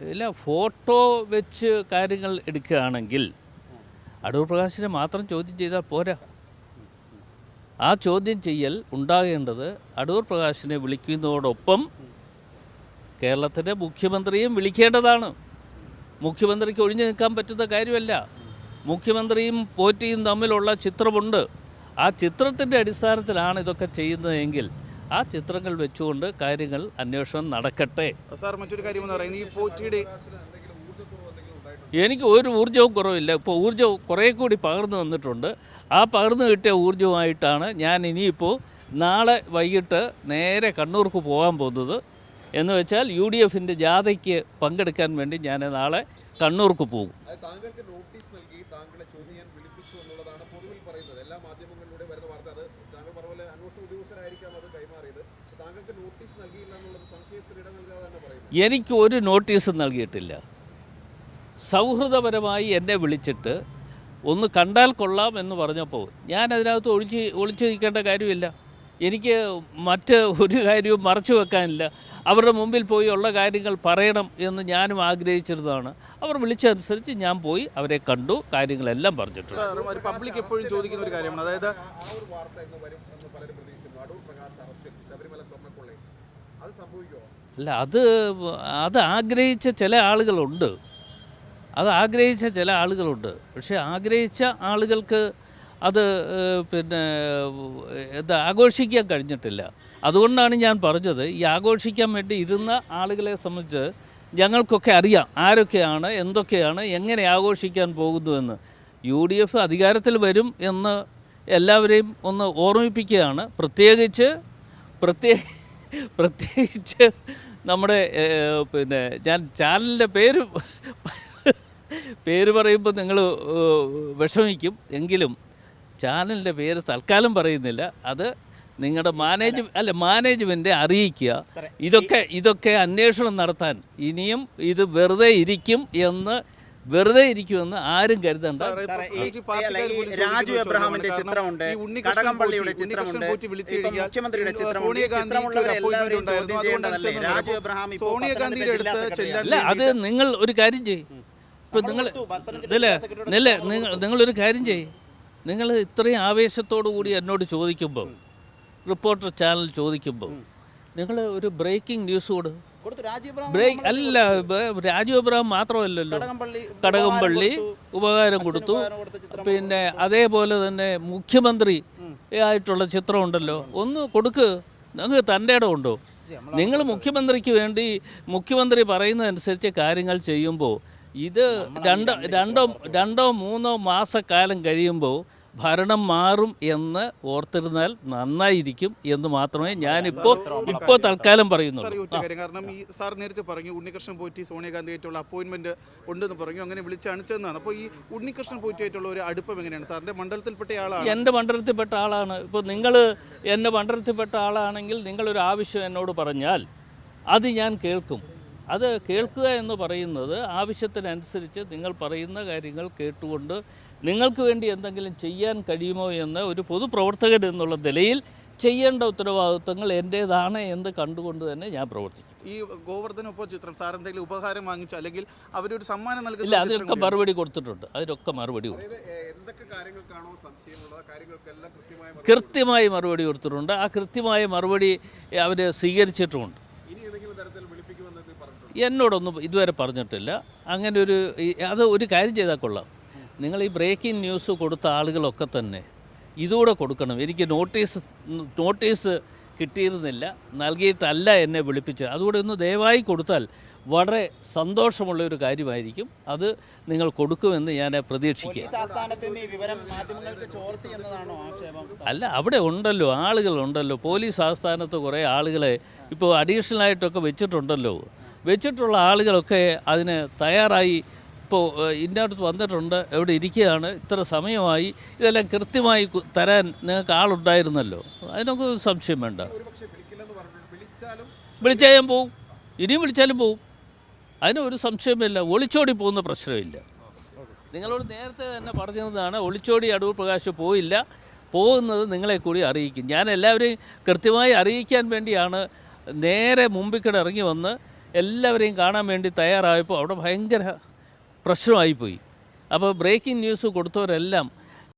ഇല്ല ഫോട്ടോ വെച്ച് കാര്യങ്ങൾ എടുക്കുകയാണെങ്കിൽ അടൂർ പ്രകാശിനെ മാത്രം ചോദ്യം ചെയ്താൽ പോരാ. ആ ചോദ്യം ചെയ്യൽ ഉണ്ടാകേണ്ടത് അടൂർ പ്രകാശിനെ വിളിക്കുന്നതോടൊപ്പം കേരളത്തിന്റെ മുഖ്യമന്ത്രിയും വിളിക്കേണ്ടതാണ്. മുഖ്യമന്ത്രിക്ക് ഒഴിഞ്ഞു നിൽക്കാൻ പറ്റുന്ന കാര്യമല്ല. മുഖ്യമന്ത്രിയും പോറ്റിയും തമ്മിലുള്ള ചിത്രമുണ്ട്. ആ ചിത്രത്തിന്റെ അടിസ്ഥാനത്തിലാണ് ഇതൊക്കെ ചെയ്യുന്നതെങ്കിൽ ആ ചിത്രങ്ങൾ വെച്ചുകൊണ്ട് കാര്യങ്ങൾ അന്വേഷണം നടക്കട്ടെ. സാർ മറ്റൊരു കാര്യം എന്ന് പറയുന്നത് ഈ പോറ്റിയുടെ എനിക്ക് ഒരു ഊർജവും കുറവില്ല. ഇപ്പോൾ ഊർജം കുറേ കൂടി പകർന്നു വന്നിട്ടുണ്ട് ആ പകർന്നു കിട്ടിയ ഊർജവുമായിട്ടാണ് ഞാൻ ഇനിയിപ്പോൾ നാളെ വൈകിട്ട് നേരെ കണ്ണൂർക്ക് പോകാൻ പോകുന്നത്. എന്ന് വെച്ചാൽ യു ഡി എഫിന്റെ ജാഥയ്ക്ക് പങ്കെടുക്കാൻ വേണ്ടി ഞാൻ നാളെ കണ്ണൂർക്ക് പോകും. താങ്കൾക്ക് നോട്ടീസ് നൽകി താങ്കളെ ചോദ്യം ചെയ്യാൻ വിളിപ്പിച്ചു എന്നുള്ളതാണ് പൊതുവിൽ പറയുന്നത്. എല്ലാ താങ്കൾക്ക് നോട്ടീസ് നൽകാതെ എനിക്ക് ഒരു നോട്ടീസും നൽകിയിട്ടില്ല. സൗഹൃദപരമായി എന്നെ വിളിച്ചിട്ട് ഒന്ന് കണ്ടാൽ കൊള്ളാം എന്ന് പറഞ്ഞപ്പോൾ ഞാൻ അതിനകത്ത് ഒളിച്ച് ഒളിച്ചു നിൽക്കേണ്ട കാര്യമില്ല. എനിക്ക് മറ്റ് ഒരു കാര്യവും മറച്ചു വെക്കാനില്ല. അവരുടെ മുമ്പിൽ പോയി ഉള്ള കാര്യങ്ങൾ പറയണം എന്ന് ഞാനും ആഗ്രഹിച്ചിരുന്നതാണ്. അവർ വിളിച്ചതനുസരിച്ച് ഞാൻ പോയി അവരെ കണ്ടു കാര്യങ്ങളെല്ലാം പറഞ്ഞിട്ടുണ്ട്. പബ്ലിക് എപ്പോഴും ചോദിക്കുന്ന ഒരു കാര്യമാണ്. അതായത് അല്ല അത് അത് ആഗ്രഹിച്ച ചില ആളുകളുണ്ട്. അത് ആഗ്രഹിച്ച ചില ആളുകളുണ്ട്. പക്ഷേ ആഗ്രഹിച്ച ആളുകൾക്ക് അത് പിന്നെ എന്താ ആഘോഷിക്കാൻ കഴിഞ്ഞിട്ടില്ല. അതുകൊണ്ടാണ് ഞാൻ പറഞ്ഞത് ഈ ആഘോഷിക്കാൻ വേണ്ടി ഇരുന്ന ആളുകളെ സംബന്ധിച്ച് ഞങ്ങൾക്കൊക്കെ അറിയാം ആരൊക്കെയാണ് എന്തൊക്കെയാണ് എങ്ങനെ ആഘോഷിക്കാൻ പോകുന്നുവെന്ന്. യു ഡി എഫ് അധികാരത്തിൽ വരും എന്ന് എല്ലാവരെയും ഒന്ന് ഓർമ്മിപ്പിക്കുകയാണ്. പ്രത്യേകിച്ച് പ്രത്യേക പ്രത്യേകിച്ച് നമ്മുടെ പിന്നെ ഞാൻ ചാനലിന്റെ പേര് പേര് പറയുമ്പോൾ നിങ്ങൾ വിഷമിക്കും. എങ്കിലും ചാനലിന്റെ പേര് തൽക്കാലം പറയുന്നില്ല. അത് നിങ്ങളുടെ മാനേജ് അല്ല. മാനേജ്മെന്റ് അറിയിക്കുക. ഇതൊക്കെ ഇതൊക്കെ അന്വേഷണം നടത്താൻ ഇനിയും ഇത് വെറുതെ ഇരിക്കും എന്ന് വെറുതെ ഇരിക്കുമെന്ന് ആരും കരുതണ്ട. രാജു എബ്രഹാമിന്റെ ചിത്രമുണ്ട്. കടകംപള്ളിയുടെ ചിത്രമുണ്ട്. മുഖ്യമന്ത്രിയുടെ ചിത്രമുണ്ട്. സോണിയാഗാന്ധിയുടെ അത് നിങ്ങൾ ഒരു കാര്യം ചെയ്യും. ഇപ്പൊ നിങ്ങൾ നിങ്ങൾ നിങ്ങളൊരു കാര്യം ചെയ്യും. നിങ്ങൾ ഇത്രയും ആവേശത്തോടു കൂടി എന്നോട് ചോദിക്കുമ്പോൾ റിപ്പോർട്ടർ ചാനൽ ചോദിക്കുമ്പോൾ നിങ്ങൾ ഒരു ബ്രേക്കിംഗ് ന്യൂസ് കൊടു. ബ്രേക്ക് അല്ല രാജീവ് രാജു അബ്രഹാം മാത്രമല്ലല്ലോ കടകംപള്ളി ഉപകാരം കൊടുത്തു. പിന്നെ അതേപോലെ തന്നെ മുഖ്യമന്ത്രി ആയിട്ടുള്ള ചിത്രം ഉണ്ടല്ലോ. ഒന്ന് കൊടുക്ക്. നിങ്ങൾക്ക് തന്റെ ഇടം ഉണ്ടോ നിങ്ങൾ മുഖ്യമന്ത്രിക്ക് വേണ്ടി മുഖ്യമന്ത്രി പറയുന്നതനുസരിച്ച് കാര്യങ്ങൾ ചെയ്യുമ്പോൾ ഇത് രണ്ടോ രണ്ടോ രണ്ടോ മൂന്നോ മാസക്കാലം കഴിയുമ്പോൾ ഭരണം മാറും എന്ന് ഓർത്തിരുന്നാൽ നന്നായിരിക്കും എന്ന് മാത്രമേ ഞാനിപ്പോൾ ഇപ്പോ തൽക്കാലം പറയുന്നുള്ളൂ. കാരണം ഈ സാർ നേരത്തെ പറഞ്ഞു ഉണ്ണികൃഷ്ണൻ പോറ്റി സോണിയാഗാന്ധിയായിട്ടുള്ള അപ്പോയിന്റ്മെന്റ് ഉണ്ടെന്ന് പറഞ്ഞു. അങ്ങനെ വിളിച്ച് അണിച്ചതെന്നാണ് അപ്പോൾ ഈ ഉണ്ണികൃഷ്ണൻ പോറ്റിയായിട്ടുള്ള ഒരു അടുപ്പം എങ്ങനെയാണ്? സാറിന്റെ മണ്ഡലത്തിൽപ്പെട്ട ആളാണ്. എന്റെ മണ്ഡലത്തിൽപ്പെട്ട ആളാണ്. ഇപ്പോൾ നിങ്ങൾ എന്റെ മണ്ഡലത്തിൽപ്പെട്ട ആളാണെങ്കിൽ നിങ്ങളൊരു ആവശ്യം എന്നോട് പറഞ്ഞാൽ അത് ഞാൻ കേൾക്കും. അത് കേൾക്കുക എന്ന് പറയുന്നത് ആവശ്യത്തിനനുസരിച്ച് നിങ്ങൾ പറയുന്ന കാര്യങ്ങൾ കേട്ടുകൊണ്ട് നിങ്ങൾക്ക് വേണ്ടി എന്തെങ്കിലും ചെയ്യാൻ കഴിയുമോ എന്ന് ഒരു പൊതുപ്രവർത്തകൻ എന്നുള്ള നിലയിൽ ചെയ്യേണ്ട ഉത്തരവാദിത്വങ്ങൾ എന്റേതാണ് എന്ന് കണ്ടുകൊണ്ട് തന്നെ ഞാൻ പ്രവർത്തിക്കും. ഈ ഗോവർദ്ധന ഒപ്പം ചിത്രം സാർ എന്തെങ്കിലും ഉപഹാരം വാങ്ങിച്ചു അല്ലെങ്കിൽ അവരൊരു സമ്മാനം ഇല്ല നൽകുന്ന ചിത്രം അതിനൊക്കെ മറുപടി കൊടുത്തിട്ടുണ്ട്. അതിനൊക്കെ മറുപടി കൃത്യമായ മറുപടി കൃത്യമായി മറുപടി കൊടുത്തിട്ടുണ്ട്. ആ കൃത്യമായ മറുപടി അവർ സ്വീകരിച്ചിട്ടുമുണ്ട്. ഇനി ഏതെങ്കിലും തരത്തിൽ എന്നോടൊന്നും ഇതുവരെ പറഞ്ഞിട്ടില്ല. അങ്ങനെ ഒരു അത് ഒരു കാര്യം ചെയ്താൽ കൊള്ളാം. നിങ്ങൾ ഈ ബ്രേക്കിംഗ് ന്യൂസ് കൊടുത്ത ആളുകളൊക്കെ തന്നെ ഇതുകൂടെ കൊടുക്കണം. എനിക്ക് നോട്ടീസ് നോട്ടീസ് കിട്ടിയിരുന്നില്ല. നൽകിയിട്ടല്ല എന്നെ വിളിപ്പിച്ചത്. അതുകൂടെ ഒന്ന് ദയവായി കൊടുത്താൽ വളരെ സന്തോഷമുള്ള ഒരു കാര്യമായിരിക്കും. അത് നിങ്ങൾ കൊടുക്കുമെന്ന് ഞാൻ പ്രതീക്ഷിക്കുക അല്ല അവിടെ ഉണ്ടല്ലോ ആളുകളുണ്ടല്ലോ. പോലീസ് ആസ്ഥാനത്ത് കുറേ ആളുകളെ ഇപ്പോൾ അഡീഷണൽ ആയിട്ടൊക്കെ വെച്ചിട്ടുണ്ടല്ലോ. വെച്ചിട്ടുള്ള ആളുകളൊക്കെ അതിന് തയ്യാറായി. ഇപ്പോൾ ഇതിന്റെ അടുത്ത് വന്നിട്ടുണ്ട്. എവിടെ ഇരിക്കുകയാണ്. ഇത്ര സമയമായി. ഇതെല്ലാം കൃത്യമായി തരാൻ നിങ്ങൾക്ക് ആളുണ്ടായിരുന്നല്ലോ. അതിനൊക്കെ സംശയം വേണ്ട. വിളിച്ചാലും പോവും. ഇനിയും വിളിച്ചാലും പോവും. അതിനൊരു സംശയമില്ല ഒളിച്ചോടി പോകുന്ന പ്രശ്നമില്ല. നിങ്ങളോട് നേരത്തെ തന്നെ പറഞ്ഞതാണ് ഒളിച്ചോടി അടൂർ പ്രകാശ് പോയില്ല. പോകുന്നത് നിങ്ങളെ കൂടി അറിയിക്കും. ഞാൻ എല്ലാവരെയും കൃത്യമായി അറിയിക്കാൻ വേണ്ടിയാണ് നേരെ മുമ്പിൽ ഇറങ്ങി വന്ന് എല്ലാവരെയും കാണാൻ വേണ്ടി തയ്യാറായപ്പോൾ അവിടെ ഭയങ്കര പ്രശ്നമായിപ്പോയി. അപ്പോൾ ബ്രേക്കിംഗ് ന്യൂസ് കൊടുത്തവരെല്ലാം